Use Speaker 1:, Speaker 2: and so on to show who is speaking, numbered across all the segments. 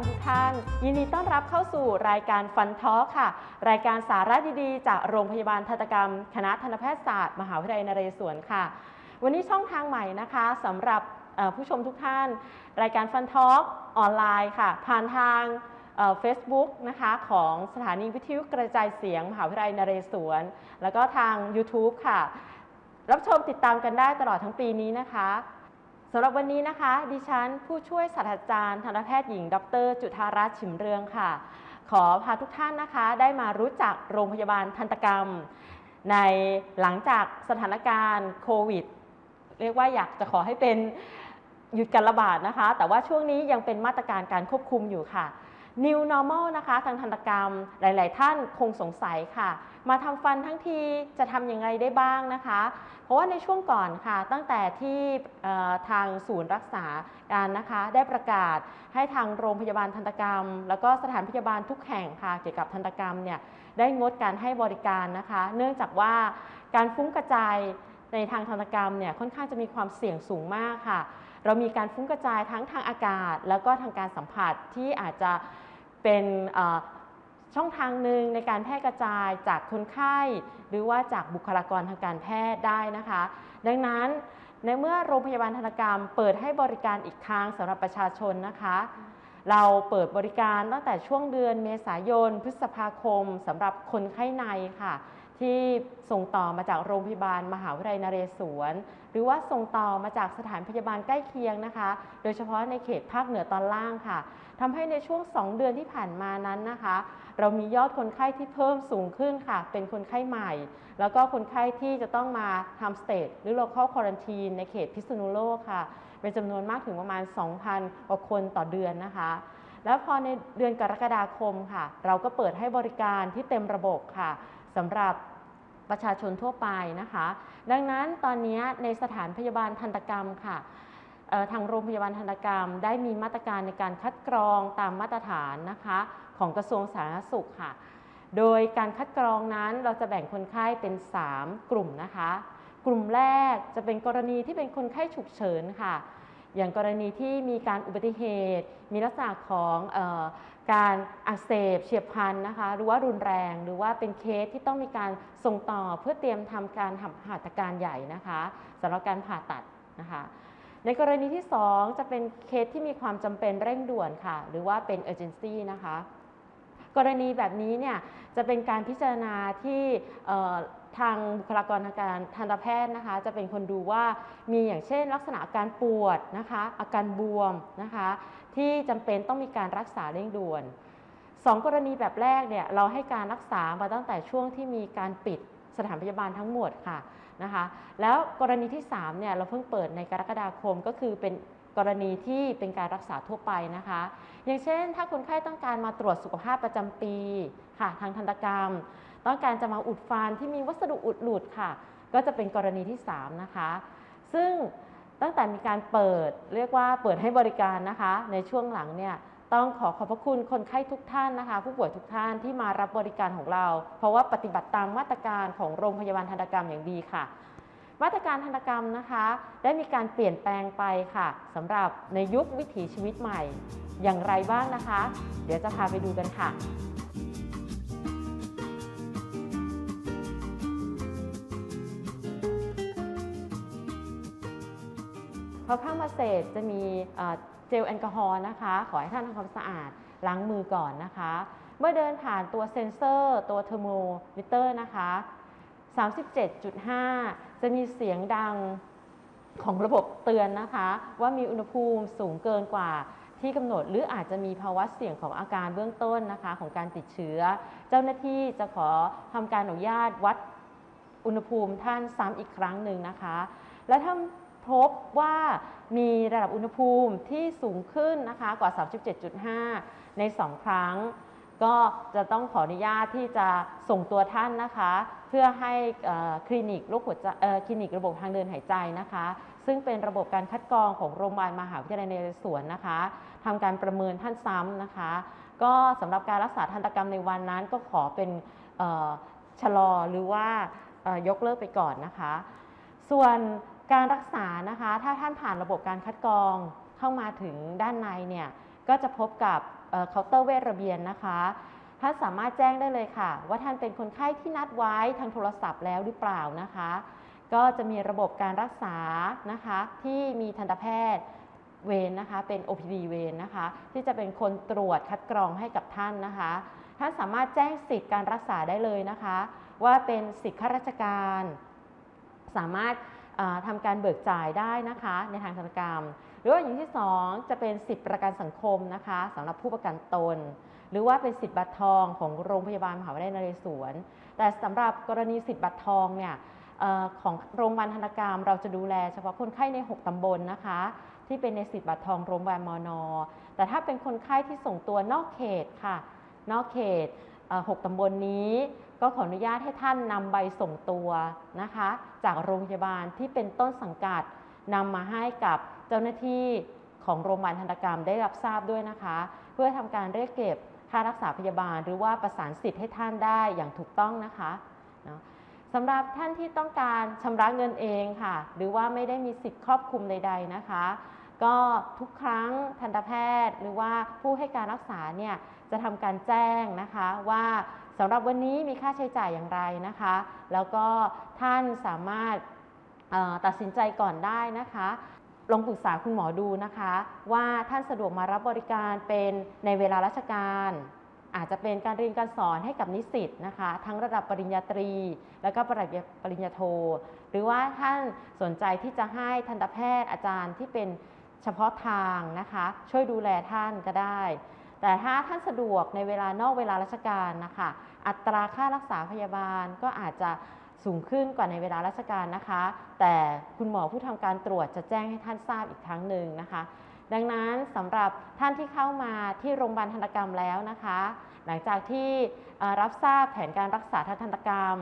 Speaker 1: งทุกท่าน ยินดีต้อนรับเข้าสู่รายการฟันทอค่ะ รายการสาระดีๆ จากโรงพยาบาลทันตกรรม คณะทันตแพทยศาสตร์ มหาวิทยาลัยนเรศวรค่ะ วันนี้ช่องทางใหม่นะคะสำหรับผู้ชมทุกท่าน รายการฟันทอออนไลน์ค่ะ ผ่านทางเฟซบุ๊กนะคะของสถานีวิทยุกระจายเสียง มหาวิทยาลัยนเรศวร แล้วก็ทาง YouTube ค่ะ รับชมติดตามกันได้ตลอดทั้งปีนี้นะคะ สำหรับวันนี้นะคะ ดิฉันผู้ช่วยศาสตราจารย์ทันตแพทย์หญิง ดร จุธารัตน์ฉิมเรืองค่ะ ขอพาทุกท่านนะคะ ได้มารู้จักโรงพยาบาลทันตกรรม ในหลังจากสถานการณ์โควิด เรียกว่าอยากจะขอให้เป็นหยุดการระบาดนะคะ แต่ว่าช่วงนี้ยังเป็นมาตรการการควบคุมอยู่ค่ะ New Normal นะคะ ทางทันตกรรมหลาย ๆ ท่านคงสงสัยค่ะ มาทำฟันทั้งทีจะทำยังไงได้บ้างนะคะ เพราะว่าในช่วงก่อนค่ะ ตั้งแต่ที่ทางศูนย์รักษาการนะคะ ได้ประกาศให้ทางโรงพยาบาลทันตกรรม แล้วก็สถานพยาบาลทุกแห่งค่ะ เกี่ยวกับทันตกรรมเนี่ยได้งดการให้บริการนะคะ เนื่องจากว่าการฟุ้งกระจายในทางทันตกรรมเนี่ยค่อนข้างจะมีความเสี่ยงสูงมากค่ะ เรามีการฟุ้งกระจายทั้งทางอากาศ แล้วก็ทางการสัมผัสที่อาจจะ เป็นช่องทางหนึ่งในการแพร่กระจายจากคนไข้ หรือว่าจากบุคลากรทางการแพทย์ได้นะคะ ดังนั้นในเมื่อโรงพยาบาลธนกรรม เปิดให้บริการอีกครั้งสำหรับประชาชนนะคะ เราเปิดบริการตั้งแต่ช่วงเดือนเมษายน พฤษภาคมสำหรับคนไข้ในค่ะ ที่ส่งต่อมาจากโรงพยาบาล มหาวิทยาลัยนเรศวร หรือว่าส่งต่อมาจากสถานพยาบาลใกล้เคียงนะคะ โดยเฉพาะในเขตภาคเหนือตอนล่างค่ะทำให้ในช่วง 2 เดือนที่ผ่านมานั้นนะคะ เรามียอดคนไข้ที่เพิ่มสูงขึ้นค่ะ เป็นคนไข้ใหม่ แล้วก็คนไข้ที่จะต้องมาทำสเต e หรือ local quarantine ในเขตพิษณุโลกค่ะ เป็นจำนวนมากถึงประมาณ 2,000กว่าคนต่อเดือนนะคะแล้วพอในเดือนกรกฎาคมค่ะ เราก็เปิดให้บริการที่เต็มระบบค่ะ สำหรับประชาชนทั่วไปนะคะ ดังนั้นตอนนี้ในสถานพยาบาลทันตกรรมค่ะทางโรงพยาบาลทันตกรรม ได้มีมาตรการในการคัดกรองตามมาตรฐานนะคะของกระทรวงสาธารณสุขค่ะ โดยการคัดกรองนั้นเราจะแบ่งคนไข้เป็น 3 กลุ่มนะคะ กลุ่มแรกจะเป็นกรณีที่เป็นคนไข้ฉุกเฉินค่ะ อย่างกรณีที่มีการอุบัติเหตุ มีลักษณะของอ การอักเสบเฉียบพลันนะคะ หรือว่ารุนแรง หรือว่าเป็นเคสที่ต้องมีการส่งต่อเพื่อเตรียมทำการหัตถการใหญ่นะคะสำหรับการผ่าตัดนะคะ ในกรณีที่ 2 จะเป็นเคสที่มีความจำเป็นเร่งด่วนค่ะ หรือว่าเป็น urgency นะคะ กรณีแบบนี้เนี่ยจะเป็นการพิจารณาที่ ทางบุคลากรทางการทันตแพทย์นะคะ จะเป็นคนดูว่ามีอย่างเช่น ลักษณะอาการปวดนะคะ อาการบวมนะคะ ที่จำเป็นต้องมีการรักษาเร่งด่วนสองกรณีแบบแรกเนี่ยเราให้การรักษามาตั้งแต่ช่วงที่มีการปิดสถานพยาบาลทั้งหมดค่ะนะคะ แล้วกรณีที่3เนี่ยเราเพิ่งเปิดในกรกฎาคมก็คือเป็นกรณีที่เป็นการรักษาทั่วไปนะคะ อย่างเช่น ถ้าคนไข้ต้องการมาตรวจสุขภาพประจำปีค่ะ ทางทันตกรรม ต้องการจะมาอุดฟันที่มีวัสดุอุดหลุดค่ะ ก็จะเป็นกรณีที่ 3 นะคะ ซึ่งตั้งแต่มีการเปิดเรียกว่าเปิดให้บริการนะคะ ในช่วงหลังเนี่ยต้องขอขอบพระคุณคนไข้ทุกท่านนะคะ ผู้ป่วยทุกท่านที่มารับบริการของเรา เพราะว่าปฏิบัติตามมาตรการของโรงพยาบาลทันตกรรมอย่างดีค่ะ มาตรการทันตกรรมนะคะ ได้มีการเปลี่ยนแปลงไปค่ะสำหรับในยุควิถีชีวิตใหม่ อย่างไรบ้างนะคะ เดี๋ยวจะพาไปดูกันค่ะ อเข้ามาเสร็จจะมีเอ่อเจลแอลกอฮอล์นะคะ ขอให้ท่านทำความสะอาดล้างมือก่อนนะคะ เมื่อเดินผ่านตัวเซ็นเซอร์ตัวเทอร์โมมิเตอร์นะคะ 37.5 จะมีเสียงดังของระบบเตือนนะคะ ว่ามีอุณหภูมิสูงเกินกว่าที่กำหนดหรืออาจจะมีภาวะเสี่ยงของอาการเบื้องต้นนะคะ ของการติดเชื้อ เจ้าหน้าที่จะขอทำการอนุญาตวัดอุณหภูมิท่านซ้ำอีกครั้งหนึ่งนะคะ และถ้า พบว่ามีระดับอุณหภูมิที่สูงขึ้นนะคะกว่า 37.5 ใน 2 ครั้ง ก็จะต้องขออนุญาตที่จะส่งตัวท่านนะคะ เพื่อให้คลินิกโรคหัวใจคลินิกระบบทางเดินหายใจนะคะ ซึ่งเป็นระบบการคัดกรองของโรงพยาบาลมหาวิทยาลัยนเรศวรนะคะทำการประเมินท่านซ้ำนะคะ ก็สำหรับการรักษาทันตกรรมในวันนั้นก็ขอเป็นชะลอหรือว่ายกเลิกไปก่อนนะคะ ส่วน การรักษานะคะ ถ้าท่านผ่านระบบการคัดกรองเข้ามาถึงด้านในเนี่ย ก็จะพบกับเคาน์เตอร์เวชระเบียนนะคะท่านสามารถแจ้งได้เลยค่ะ ว่าท่านเป็นคนไข้ที่นัดไว้ทางโทรศัพท์แล้วหรือเปล่านะคะ ก็จะมีระบบการรักษานะคะ ที่มีทันตแพทย์เวรนะคะ เป็น OPD เวรนะคะ ที่จะเป็นคนตรวจคัดกรองให้กับท่านนะคะ ท่านสามารถแจ้งสิทธิ์การรักษาได้เลยนะคะ ว่าเป็นสิทธิข้าราชการ สามารถ อ่าทำการเบิกจ่ายได้นะคะในทางธนกรรม หรือว่าอย่างที่ 2 จะเป็นสิทธิประกันสังคมนะคะสำหรับผู้ประกันตน หรือว่าเป็นสิทธิบัตรทองของโรงพยาบาลมหาวิทยาลัยนเรศวร แต่สำหรับกรณีสิทธิบัตรทองเนี่ยของโรงพยาบาลธนกรรม เราจะดูแลเฉพาะคนไข้ใน 6ตำบลนะคะ ที่เป็นในสิทธิบัตรทองโรงพยาบาลมอนอแต่ถ้าเป็นคนไข้ที่ส่งตัวนอกเขตค่ะ นอกเขตเอ่อหกตำบลนนี้ ก็ขออนุญาตให้ท่านนำใบส่งตัวนะคะ จากโรงพยาบาลที่เป็นต้นสังกัดนำมาให้กับเจ้าหน้าที่ของโรงพยาบาลทันตกรรมได้รับทราบด้วยนะคะ เพื่อทำการเรียกเก็บค่ารักษาพยาบาล หรือว่าประสานสิทธิ์ให้ท่านได้อย่างถูกต้องนะคะสำหรับท่านที่ต้องการชำระเงินเองค่ะ หรือว่าไม่ได้มีสิทธิ์ครอบคลุมใด ๆนะคะ ก็ทุกครั้งทันตแพทย์ หรือว่าผู้ให้การรักษาเนี่ยจะทำการแจ้งนะคะว่า สำหรับวันนี้มีค่าใช้จ่ายอย่างไรนะคะ แล้วก็ท่านสามารถตัดสินใจก่อนได้นะคะลองปรึกษาคุณหมอดูนะคะ ว่าท่านสะดวกมารับบริการเป็นในเวลาราชการ อาจจะเป็นการเรียนการสอนให้กับนิสิตนะคะ ทั้งระดับปริญญาตรี แล้วก็ริญญาปริญญาโท หรือว่าท่านสนใจที่จะให้ทันตแพทย์อาจารย์ที่เป็นเฉพาะทางนะคะ ช่วยดูแลท่านก็ได้ แต่ถ้าท่านสะดวกในเวลานอกเวลาราชการนะคะ อัตราค่ารักษาพยาบาลก็อาจจะสูงขึ้นกว่าในเวลาราชการนะคะ แต่คุณหมอผู้ทำการตรวจจะแจ้งให้ท่านทราบอีกครั้งหนึ่งนะคะ ดังนั้นสำหรับท่านที่เข้ามาที่โรงพยาบาลทันตกรรมแล้วนะคะ หลังจากที่รับทราบแผนการรักษาทางทันตกรรม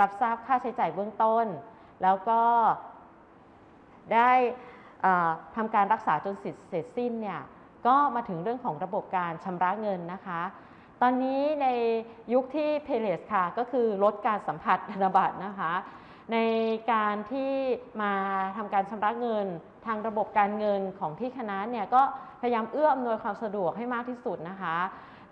Speaker 1: รับทราบค่าใช้จ่ายเบื้องต้น แล้วก็ได้เอ่อทำการรักษาจนสร็จเสร็จสิ้นเนี่ย ก็มาถึงเรื่องของระบบการชำระเงินนะคะ ตอนนี้ในยุคที่เพเลสค่ะ ก็คือลดการสัมผัสธนบัตรนะคะ ในการที่มาทำการชำระเงิน ทางระบบการเงินของที่คณะเนี่ยก็พยายามเอื้ออำนวยความสะดวกให้มากที่สุดนะคะ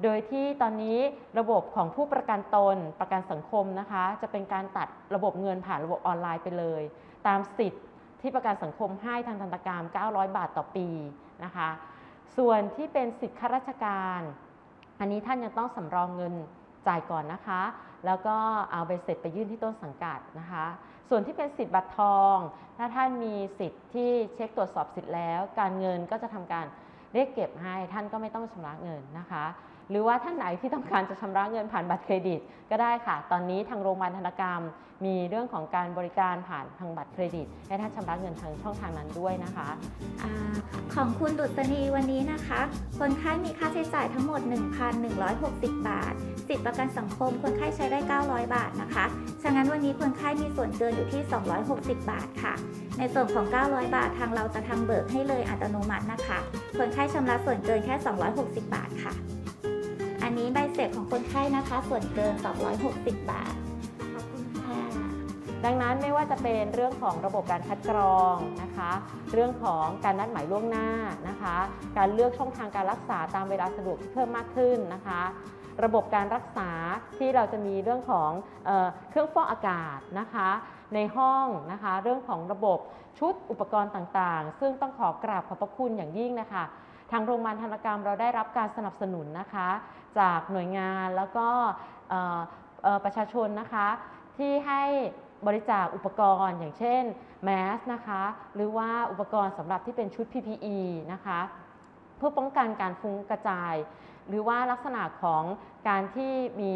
Speaker 1: โดยที่ตอนนี้ระบบของผู้ประกันตนประกันสังคมนะคะ จะเป็นการตัดระบบเงินผ่านระบบออนไลน์ไปเลย ตามสิทธิ์ที่ประกันสังคมให้ทางทันตกรรม 900 บาทต่อปีนะคะ ส่วนที่เป็นสิทธิข้าราชการ อันนี้ท่านยังต้องสำรองเงินจ่ายก่อนนะคะ แล้วก็เอาใบเสร็จไปยื่นที่ต้นสังกัดนะคะ ส่วนที่เป็นสิทธิ์บัตรทอง ถ้าท่านมีสิทธิ์ที่เช็คตรวจสอบสิทธิ์แล้ว การเงินก็จะทำการเรียกเก็บให้ท่านก็ไม่ต้องชำระเงินนะคะ หรือว่าท่านไหนที่ต้องการจะชำระเงินผ่านบัตรเครดิตก็ได้ค่ะ ตอนนี้ทางโรงพยาบาลธนกรรม มีเรื่องของการบริการผ่านทางบัตรเครดิต ให้ท่านชำระเงินทางช่องทางนั้นด้วยนะคะ
Speaker 2: อาของคุณดุษณีวันนี้นะคะ คนไข้มีค่าใช้จ่ายทั้งหมด 1,160 บาท สิทธิประกันสังคมคนไข้ใช้ได้ 900 บาทนะคะฉะนั้นวันนี้คนไข้มีส่วนเกินอยู่ที่ 260 บาทค่ะ ในส่วนของ 900 บาททางเราจะทำเบิกให้เลยอัตโนมัตินะคะ คนไข้ชำระส่วนเกินแค่ 260 บาทค่ะ อันนี้ใบเสร็จของคนไข้นะคะ ส่วนเกิน 260 บาท ขอบคุณค่ะ
Speaker 1: ดังนั้นไม่ว่าจะเป็นเรื่องของระบบการคัดกรองนะคะ เรื่องของการนัดหมายล่วงหน้านะคะ การเลือกช่องทางการรักษาตามเวลาสะดวกที่เพิ่มมากขึ้นนะคะ ระบบการรักษาที่เราจะมีเรื่องของเออเครื่องฟอกอากาศนะคะ ในห้องนะคะ เรื่องของระบบชุดอุปกรณ์ต่างๆ ซึ่งต้องขอกราบขอบพระคุณอย่างยิ่งนะคะ ทางโรงพยาบาลธนกรรมเราได้รับการสนับสนุนนะคะ จากหน่วยงานแล้วก็ประชาชนนะคะ ที่ให้บริจาคอุปกรณ์ อย่างเช่นแมสนะคะหรือว่าอุปกรณ์สำหรับที่เป็นชุด PPE นะคะเพื่อป้องกันการฟุ้งกระจาย หรือว่าลักษณะของการที่มี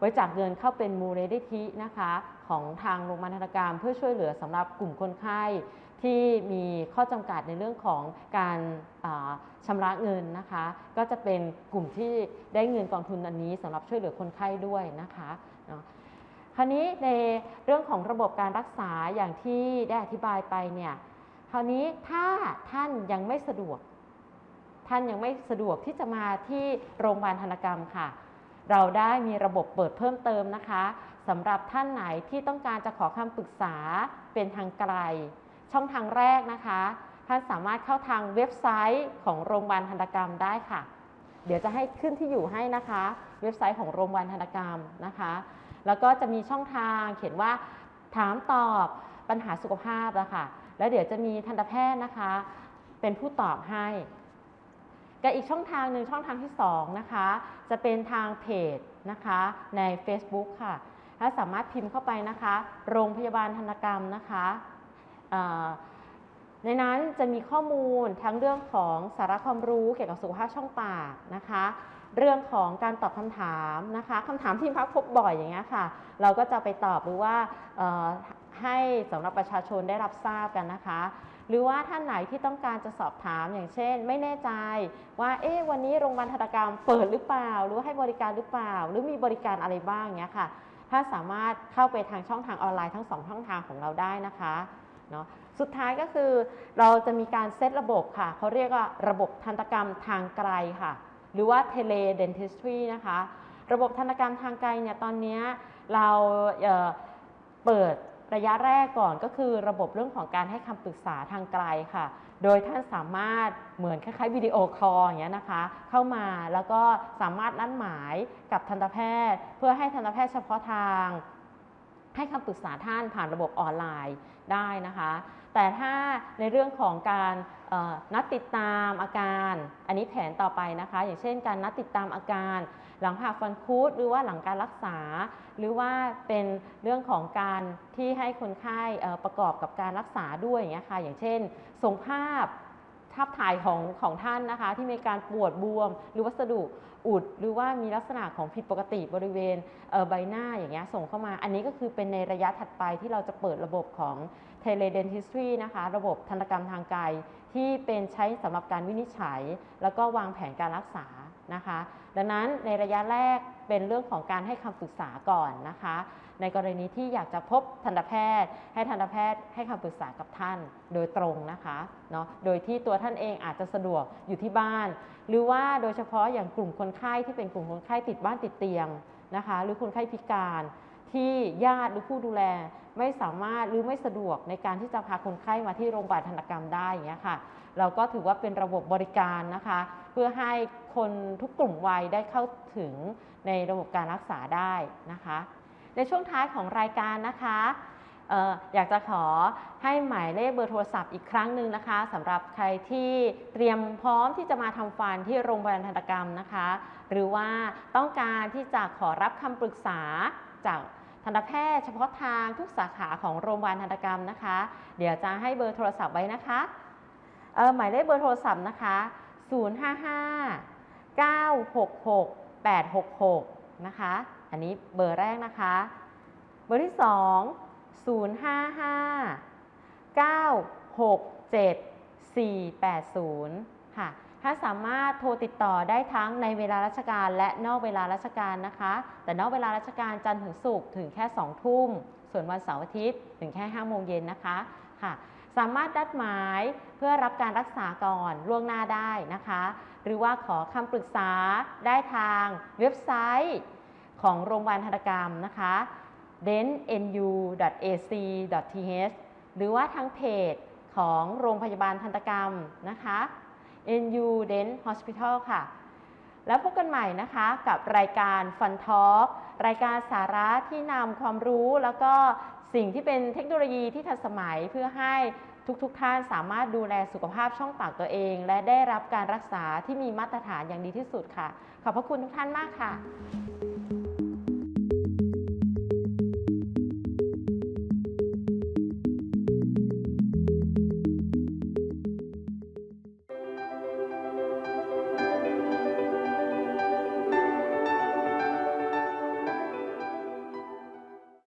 Speaker 1: บริจาคเงินเข้าเป็นมูลนิธินะคะของทางโรงพยาบาลธนกรรม เพื่อช่วยเหลือสำหรับกลุ่มคนไข้ที่มีข้อจำกัดในเรื่องของการอ่าชำระเงินนะคะ ก็จะเป็นกลุ่มที่ได้เงินกองทุนอันนี้สำหรับช่วยเหลือคนไข้ด้วยนะคะเนาะคราวนี้ในเรื่องของระบบการรักษาอย่างที่ได้อธิบายไปเนี่ยคราวนี้ถ้าท่านยังไม่สะดวก ท่านยังไม่สะดวกที่จะมาที่โรงพยาบาลธนกรรมค่ะ เราได้มีระบบเปิดเพิ่มเติมนะคะสำหรับท่านไหนที่ต้องการจะขอคำปรึกษาเป็นทางไกล ช่องทางแรกนะคะ ท่านสามารถเข้าทางเว็บไซต์ของโรงพยาบาลธนกรรมได้ค่ะ เดี๋ยวจะให้ขึ้นที่อยู่ให้นะคะ เว็บไซต์ของโรงพยาบาลทันตกรรมนะคะ แล้วก็จะมีช่องทางเขียนว่าถามตอบปัญหาสุขภาพอะคะแล้วเดี๋ยวจะมีทันตแพทย์นะคะ เป็นผู้ตอบให้ กับอีกช่องทางหนึ่งช่องทางที่สองนะคะ จะเป็นทางเพจนะคะใน Facebook ค่ะถ้าสามารถพิมพ์เข้าไปนะคะ โรงพยาบาลทันกรรมนะคะในนั้นจะมีข้อมูลทั้งเรื่องของสาระความรู้เกี่ยวกับสุขภาพช่องปากนะคะ เรื่องของการตอบคำถามนะคะคำถามที่พักพบบ่อยอย่างเงี้ยค่ะ เราก็จะไปตอบหรือว่าให้สำหรับประชาชนได้รับทราบกันนะคะ หรือว่าท่านไหนที่ต้องการจะสอบถามอย่างเช่น ไม่แน่ใจว่าเอ๊ะวันนี้โรงพยาบาลทันตกรรมเปิดหรือเปล่า หรือว่าให้บริการหรือเปล่า หรือมีบริการอะไรบ้างเงี้ยค่ะถ้าสามารถเข้าไปทางช่องทางออนไลน์ทั้งสองช่องทางของเราได้นะคะเนาะสุดท้ายก็คือเราจะมีการเซตระบบค่ะเขาเรียกว่าระบบทันตกรรมทางไกลค่ะ หรือว่า teledentistry นะคะ ระบบทันตกรรมทางไกลเนี่ยตอนนี้เราเอ่อเปิด ระยะแรกก่อนก็คือระบบเรื่องของการให้คำปรึกษาทางไกลค่ะ โดยท่านสามารถเหมือนคล้ายๆวิดีโอคอลอย่างเงี้ยนะคะ เข้ามาแล้วก็สามารถนัดหมายกับทันตแพทย์ เพื่อให้ทันตแพทย์เฉพาะทาง ให้คำปรึกษาท่านผ่านระบบออนไลน์ได้นะคะ แต่ถ้าในเรื่องของการนัดติดตามอาการ อันนี้แผนต่อไปนะคะ อย่างเช่นการนัดติดตามอาการ หลังผ่าฟันคุดหรือว่าหลังการรักษา หรือว่าเป็นเรื่องของการที่ให้คนไข้ประกอบกับการรักษาด้วยอย่างเงี้ยค่ะอย่างเช่นส่งภาพภาพถ่ายของของท่านนะคะ ที่มีการปวดบวม หรือวัสดุอุด หรือว่ามีลักษณะของผิดปกติบริเวณเใบหน้าอย่างเงี้ยส่งเข้ามา อันนี้ก็คือเป็นในระยะถัดไปที่เราจะเปิดระบบของ teledentistry นะคะ ระบบทันตกรรมทางไกล ที่เป็นใช้สำหรับการวินิจฉัย แล้วก็วางแผนการรักษานะคะ ดังนั้นในระยะแรกเป็นเรื่องของการให้คำปรึกษาก่อนนะคะ ในกรณีที่อยากจะพบทันตแพทย์ ให้ทันตแพทย์ให้คำปรึกษากับท่านโดยตรงนะคะเนาะโดยที่ตัวท่านเองอาจจะสะดวกอยู่ที่บ้าน หรือว่าโดยเฉพาะอย่างกลุ่มคนไข้ที่เป็นกลุ่มคนไข้ติดบ้านติดเตียงนะคะ หรือคนไข้พิการที่ญาติหรือผู้ดูแลไม่สามารถหรือไม่สะดวกในการที่จะพาคนไข้มาที่โรงพยาบาลทันตกรรมได้อย่างเงี้ยค่ะ เราก็ถือว่าเป็นระบบบริการนะคะ เพื่อให้ คนทุกกลุ่มวัยได้เข้าถึงในระบบการรักษาได้นะคะ ในช่วงท้ายของรายการนะคะอออยากจะขอให้หมายเลขเบอร์โทรศัพท์อีกครั้งหนึ่งนะคะสำหรับใครที่เตรียมพร้อมที่จะมาทำฟันที่โรงพยาบาลทันตกรรมนะคะ หรือว่าต้องการที่จะขอรับคำปรึกษาจากทันตแพทย์เฉพาะทางทุกสาขาของโรงพยาบาลทันตกรรมนะคะ เดี๋ยวจะให้เบอร์โทรศัพท์ไว้นะคะหมายเลขเบอร์โทรศัพท์นะคะ 055 966 866 นะคะ อันนี้เบอร์แรกนะคะ เบอร์ที่ 2 055 967 480 ค่ะ ถ้าสามารถโทรติดต่อได้ทั้งในเวลาราชการและนอกเวลาราชการนะคะ แต่นอกเวลาราชการจันทร์ถึงศุกร์ถึงแค่ 2 ทุ่ม ส่วนวันเสาร์อาทิตย์ถึงแค่ 5 โมงเย็นนะคะ ค่ะ สามารถนัดหมายเพื่อรับการรักษาก่อนล่วงหน้าได้นะคะ หรือว่าขอคำปรึกษาได้ทางเว็บไซต์ของโรงพยาบาลทันกรรมนะคะ dentnu.ac.th หรือว่าทางเพจของโรงพยาบาลทันตกรรมนะคะ NU Dent Hospital ค่ะ แล้วพบกันใหม่นะคะกับรายการ Fun Talk รายการสาระที่นำความรู้แล้วก็ สิ่งที่เป็นเทคโนโลยีที่ทันสมัยเพื่อให้ทุกๆทท่านสามารถดูแลสุขภาพช่องปากตัวเอง และได้รับการรักษาที่มีมาตรฐานอย่างดีที่สุดค่ะ ขอบพระคุณทุกท่านมากค่ะ